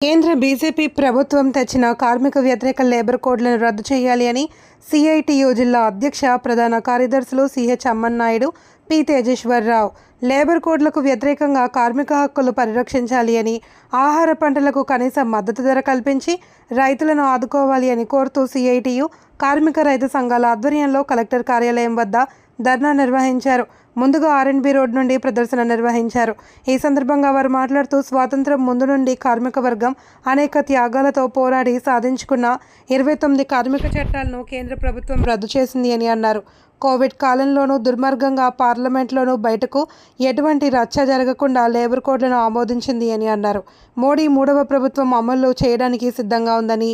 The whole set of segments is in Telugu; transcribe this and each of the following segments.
కేంద్ర బీజేపీ ప్రభుత్వం తెచ్చిన కార్మిక వ్యతిరేక లేబర్ కోడ్లను రద్దు చేయాలి అని సిఐటియు జిల్లా అధ్యక్ష ప్రధాన కార్యదర్శులు CH Ammannaidu P Tejeswararao. Labour కోడ్లకు వ్యతిరేకంగా కార్మిక హక్కులు పరిరక్షించాలి అని ఆహార పంటలకు కనీస మద్దతు ధర కల్పించి రైతులను ఆదుకోవాలి అని కోరుతూ సిఐటియు కార్మిక రైతు సంఘాల ఆధ్వర్యంలో కలెక్టర్ కార్యాలయం వద్ద ధర్నా నిర్వహించారు. ముందుగా ఆర్ఎండ్బి రోడ్ నుండి ప్రదర్శన నిర్వహించారు. ఈ సందర్భంగా వారు మాట్లాడుతూ స్వాతంత్రం ముందు నుండి కార్మిక వర్గం అనేక త్యాగాలతో పోరాడి సాధించుకున్న ఇరవై తొమ్మిది కార్మిక చట్టాలను కేంద్ర ప్రభుత్వం రద్దు చేసింది అని అన్నారు. కోవిడ్ కాలంలోనూ దుర్మార్గంగా పార్లమెంట్లోనూ బయటకు ఎటువంటి రచ్చ జరగకుండా లేబర్ కోడ్లను ఆమోదించింది అని అన్నారు. మోడీ మూడవ ప్రభుత్వం అమలు చేయడానికి సిద్ధంగా ఉందని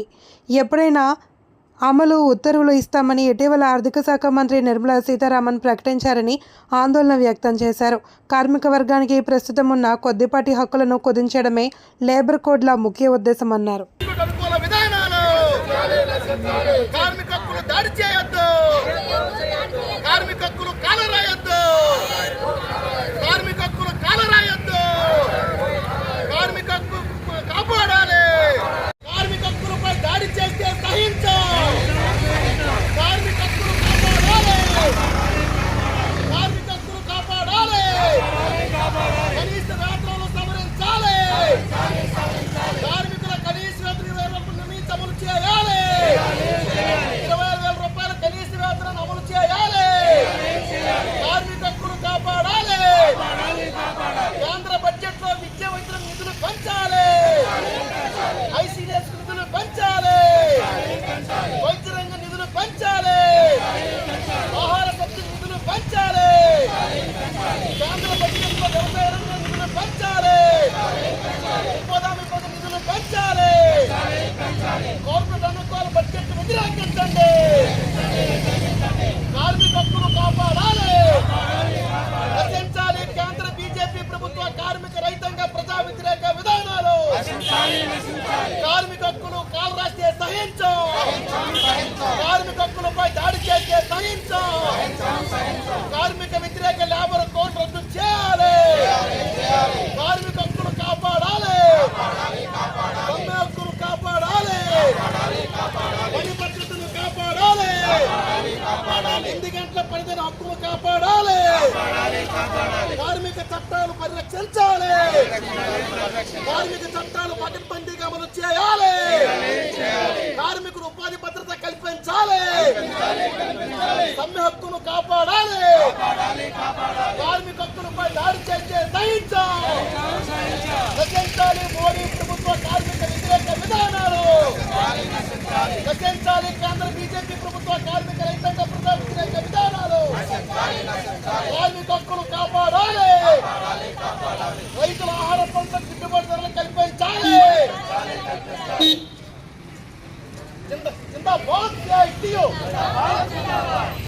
ఎప్పుడైనా అమలు ఉత్తర్వులు ఇస్తామని ఇటీవల ఆర్థిక శాఖ మంత్రి నిర్మలా సీతారామన్ ప్రకటించారని ఆందోళన వ్యక్తం చేశారు. కార్మిక వర్గానికి ప్రస్తుతం ఉన్న కొద్దిపాటి హక్కులను కుదించడమే లేబర్ కోడ్ల ముఖ్య ఉద్దేశమన్నారు. కార్మిక హక్కులు దాడి చేయొద్దు కార్మిక హక్కులు కాలరాయొద్దు కార్మిక హక్కులు కాలరాయొద్దు కార్మిక హక్కు కాపాడాలి కార్మిక హక్కులపై దాడి చేస్తే సహించం కార్మిక హక్కులు కాపాడాలి కార్మిక హక్కులు కాపాడాలి కనీస వేతనాలు సవరించాలి కార్మికుల కనీస వేతన ఇరవై రూపాయలు నిర్ణయించి అమలు చేయాలి ఇరవై ఆరు వేల రూపాయల కనీస వేతనాన్ని అమలు చేయాలి కార్మిక హక్కులు కాపాడాలి కేంద్ర బడ్జెట్లో విద్యా వైద్యుల నిధులు పెంచాలి ఐసీడీఎస్ నిధులు పెంచాలి వైద్య రంగ నిధులు పెంచాలి ఆహార సబ్సిడీ నిధులు పెంచాలి కేంద్ర బడ్జెట్లో వ్యవసాయ రంగ నిధులు పెంచాలి ఉపాధి పథకం నిధులు పెంచాలి కార్పొరేట్ అనుకూల బడ్జెట్ వ్యతిరేకించండి కార్మిక హక్కులు కాపాడాలి రచించాలి కేంద్ర బీజేపీ ప్రభుత్వ కార్మిక రైతాంగ ప్రజా వ్యతిరేక విధానాలు కార్మిక హక్కులు కాలు రాస్తే సహించం కార్మిక హక్కులపై వ్యతిరేక సహించం. కార్మిక వ్యతిరేక లేబర్ కోడ్ రద్దు చేయాలి. కార్మిక హక్కులు కాపాడాలి. సమ్మె హక్కులు కాపాడాలి. పని పద్ధతులు కాపాడాలి. ఎనిమిది గంటల పనిదిన హక్కులు కాపాడాలి. కార్మిక చట్టాలు పరిరక్షించాలి. కార్మిక చట్టాలు పకడ్బందీగా అమలు చేయాలి. కార్మికులు ఉపాధి కల్పించాలి. సమ్మె హక్కును కాపాడాలి. కార్మిక హక్కులపై దాడి చేసే సహించాం రచించాలి మోడీ ప్రభుత్వ కార్మిక వ్యతిరేక విధానాలు. రచించాలి కేంద్ర బీజేపీ ప్రభుత్వ కార్మిక రైతాంగ ప్రజా వ్యతిరేక విధానాలు. కార్మిక హక్కులు కాపాడాలి. రైతుల ఆహార పంట గిట్టుబాటు ధరలు కల్పించాలి.